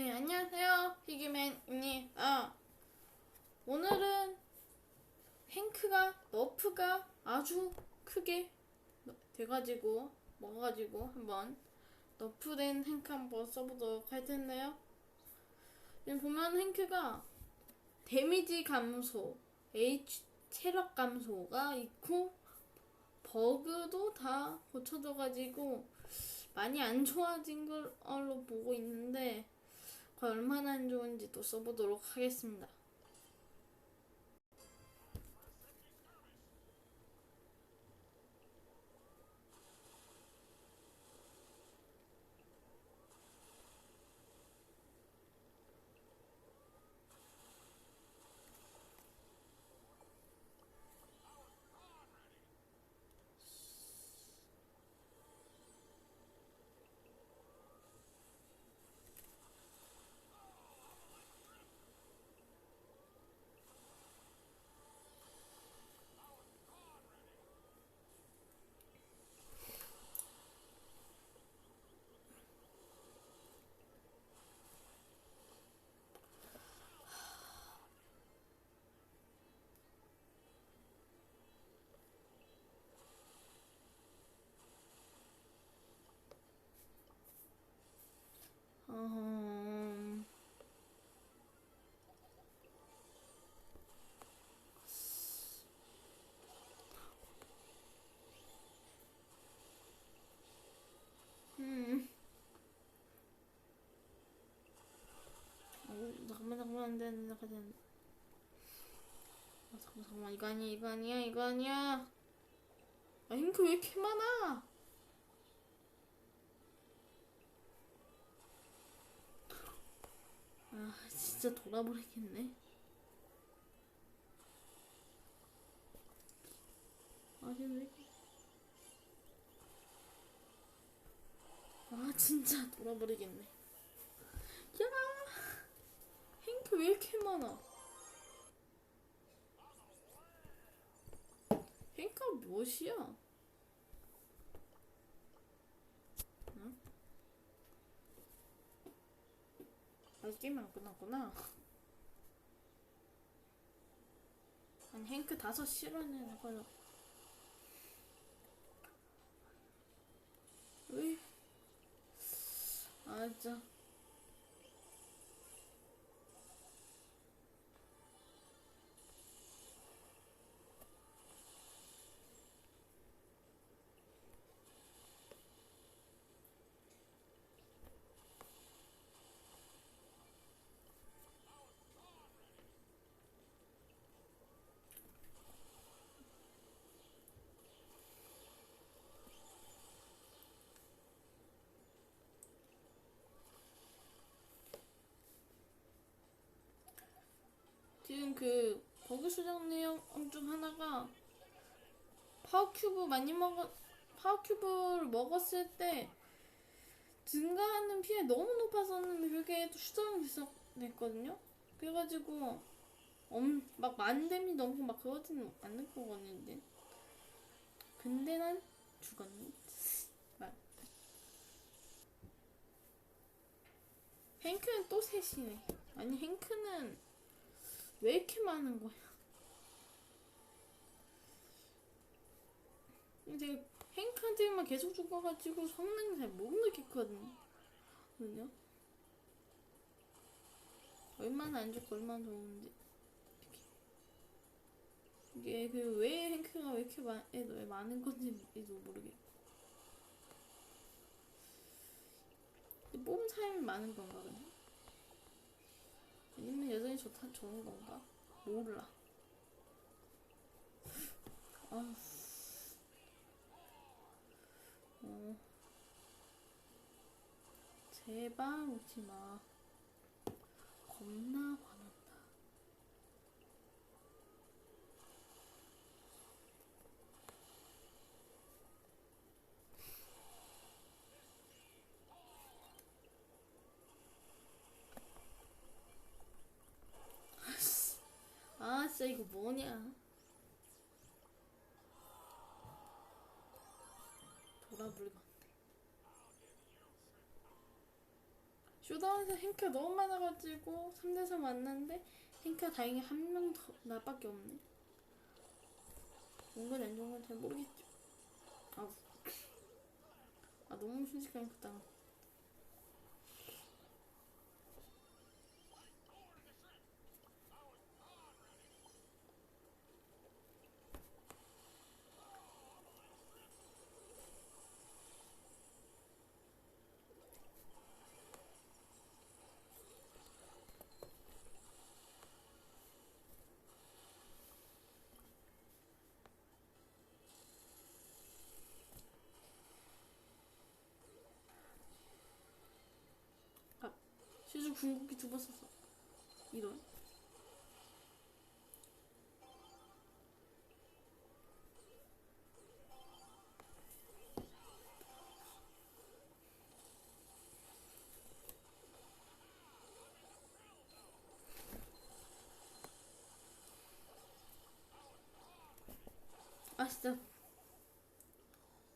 네, 안녕하세요. 피기맨입니다. 오늘은 행크가, 너프가 아주 크게 돼가지고, 먹어가지고 한번 너프된 행크 한번 써보도록 할 텐데요. 지금 보면 행크가 데미지 감소, H 체력 감소가 있고, 버그도 다 고쳐져가지고, 많이 안 좋아진 걸로 보고 있는데, 과연 얼마나 안 좋은지 또 써보도록 하겠습니다. 음... 음. 어, 잠깐만 잠깐만 안돼 안돼 잠깐만 안돼 아, 잠깐만 잠깐만. 이거 아니야 이거 아니야 이거 아니야. 아 잉크 왜 이렇게 많아? 아 진짜 돌아버리겠네. 아니 왜 이렇게 아 진짜 돌아버리겠네 야 행크 왜 이렇게 많아? 행크가 무엇이야? 응? 아직 게임 안 끝났구나. 아니 행크 다섯 실현을 해봐요 왜? 아 진짜 지금 그 버그 수정 내용 중 하나가 파워 큐브 많이 먹어 파워 큐브를 먹었을 때 증가하는 피해 너무 높아서는 그게 또 됐거든요. 그래가지고 엄, 막 만뎀이 넘고 막 그러지는 않을 거거든요. 근데 난 죽었니? 말. 행크는 또 셋이네. 아니 행크는 왜 이렇게 많은 거야? 근데 행크한테만 계속 죽어가지고 성능 잘 못 느꼈거든요. 얼마나 안 좋고 얼마나 좋은지. 이게 그 왜 행크가 왜 이렇게 많, 왜 많은 건지도 모르겠고. 뽑은 사람이 많은 건가 그냥? 아니면 여전히 좋다 좋은 건가? 몰라. 아. 어. 제발 오지 마. 겁나 화난다. 아 진짜 이거 뭐냐 돌아불겠네 쇼다운에서 행크가 너무 많아가지고 3대3 만났는데 행크가 다행히 한 명 더 나밖에 없네. 건안 좋은 건 잘 모르겠죠. 아, 아 너무 순식간에 크다. 시주 궁극기 두 번 썼어. 이런. 아 진짜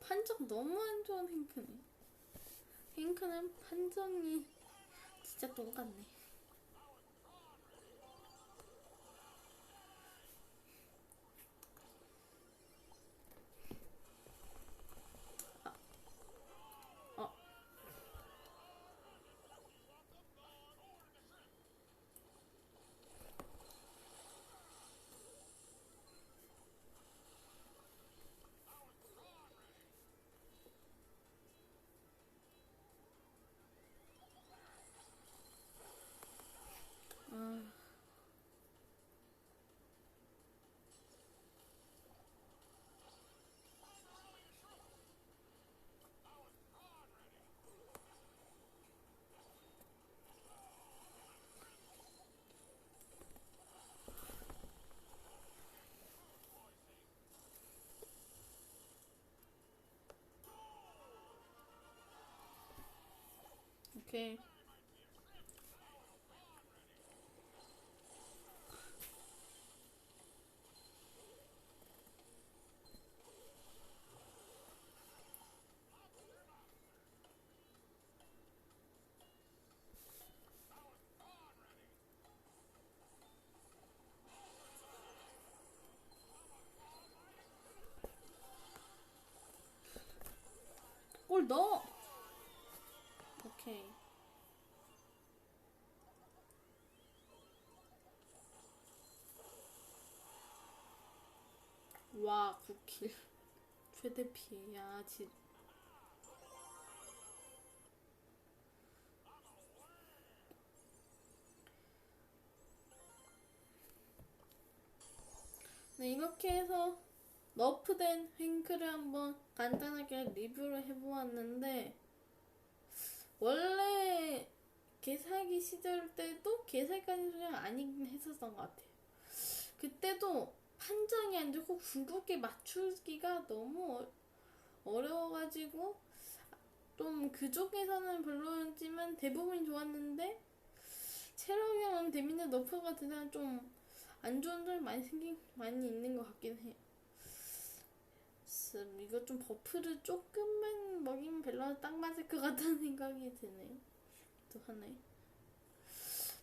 판정 너무 안 좋은 행크네. 행크는 판정이 진짜 똑같네. 오케이. 골 넣어. 오케이. 9킬. 최대 피해. 야, 진. 네, 이렇게 해서 너프된 횡크를 한번 간단하게 리뷰를 해보았는데 원래 개사기 시절 때도 개사기까지 소량 아니긴 했었던 것 같아요. 그때도 판정이 안 좋고 궁극기 맞추기가 너무 어- 어려워가지고 좀 그쪽에서는 별로였지만 대부분이 좋았는데 체력이랑 데미지 너프가 드는 좀안 좋은 점이 많이 생긴 많이 있는 것 같긴 해요. 음, 이거 좀 버프를 조금만 먹이면 밸런스 딱 맞을 것 같다는 생각이 드네요. 또 하나에.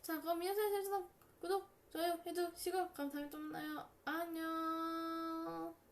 자, 그럼 이어서 구독, 좋아요 해주시고 감사합니다. 또 만나요. 안녕.